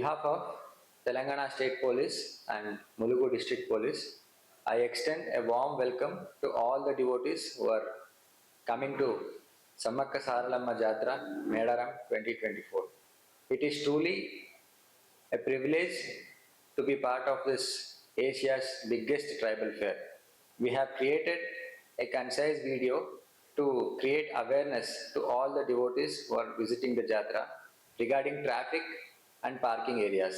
behalf of Telangana State Police and Mulugu District Police, I extend a warm welcome to all the devotees who are coming to Samakka Saralamma Jatra Medaram 2024. It is truly a privilege to be part of this Asia's biggest tribal fair. We have created a concise video to create awareness to all the devotees who are visiting the Jatra regarding traffic and parking areas.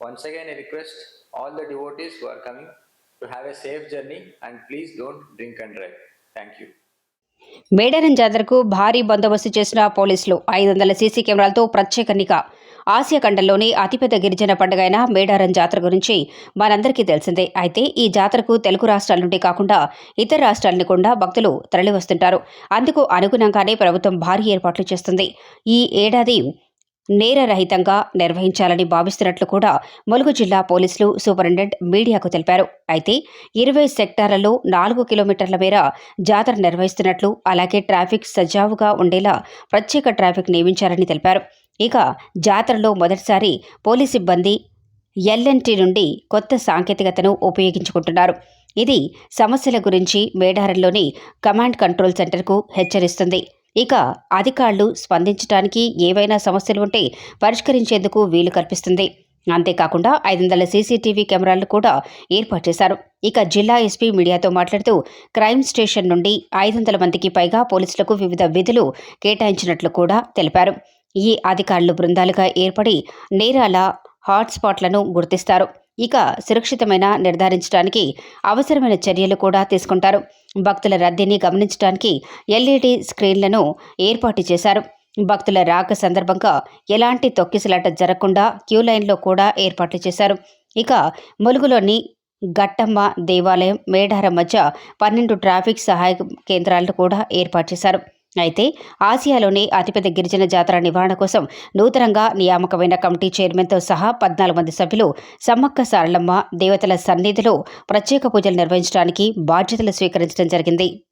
Once again, I request all the devotees who are coming to have a safe journey and please don't drink and drive. Thank you. Medaram జాతరకు భారీ బందోబస్తు చేసిన పోలీసులు ఐదు వందల CC కెమెరాలతో ప్రత్యేక నిఘా ఆసియా ఖండంలోని అతిపెద్ద గిరిజన పండుగ అయిన మేడారం జాతర గురించి మనందరికీ తెలిసిందే అయితే ఈ జాతరకు తెలుగు రాష్ట్రాల నుండి కాకుండా ఇతర రాష్ట్రాల నుండి కూడా భక్తులు తరలివస్తుంటారు అందుకు అనుగుణంగానే ప్రభుత్వం భారీ ఏర్పాట్లు చేస్తుంది ఈ ఏడాది నేరరహితంగా నిర్వహించాలని భావిస్తున్నట్లు కూడా ములుగు జిల్లా పోలీసులు సూపరింటెండెంట్ మీడియాకు తెలిపారు. అయితే ఇరవై సెక్టార్లలో నాలుగు కిలోమీటర్ల మేర జాతర నిర్వహిస్తున్నట్లు అలాగే ట్రాఫిక్ సజావుగా ఉండేలా ప్రత్యేక ట్రాఫిక్ నియమించారని తెలిపారు. ఇక జాతరలో మొదటిసారి పోలీస్ సిబ్బంది ఎల్ఎన్టీ నుండి కొత్త సాంకేతికతను ఉపయోగించుకుంటున్నారు. ఇది సమస్యల గురించి మేడారంలోని కమాండ్ కంట్రోల్ సెంటర్కు హెచ్చరిస్తుంది. ఇక అధికారులు స్పందించడానికి ఏవైనా సమస్యలు ఉంటే పరిష్కరించేందుకు వీలు కల్పిస్తుంది. అంతేకాకుండా ఐదు వందల సీసీటీవీ కెమెరాలు కూడా ఏర్పాటు చేశారు. ఇక జిల్లా ఎస్పీ మీడియాతో మాట్లాడుతూ క్రైమ్ స్టేషన్ నుండి ఐదు వందల మందికి పైగా పోలీసులకు వివిధ విధులు కేటాయించినట్లు కూడా తెలిపారు. ఈ అధికారులు బృందాలుగా ఏర్పడి నేరాల హాట్స్పాట్లను గుర్తిస్తారు. ఇక సురక్షితమైన నిర్ధారించడానికి అవసరమైన చర్యలు కూడా తీసుకుంటారు. భక్తుల రద్దీని గమనించడానికి ఎల్ఈడి స్క్రీన్లను ఏర్పాటు చేశారు. భక్తుల రాక సందర్భంగా ఎలాంటి తొక్కిసలాట జరగకుండా క్యూ లైన్లో కూడా ఏర్పాట్లు చేశారు. ఇక ములుగులోని గట్టమ్మ దేవాలయం మేడారం మధ్య పన్నెండు ట్రాఫిక్ సహాయ కేంద్రాలను కూడా ఏర్పాటు చేశారు. అయితే ఆసియాలోనే అతిపెద్ద గిరిజన జాతర నివారణ కోసం నూతనంగా నియామకమైన కమిటీ చైర్మన్తో సహా పద్నాలుగు మంది సభ్యులు సమ్మక్క సారలమ్మ దేవతల సన్నిధిలో ప్రత్యేక పూజలు నిర్వహించడానికి బాధ్యతలు స్వీకరించడం జరిగింది.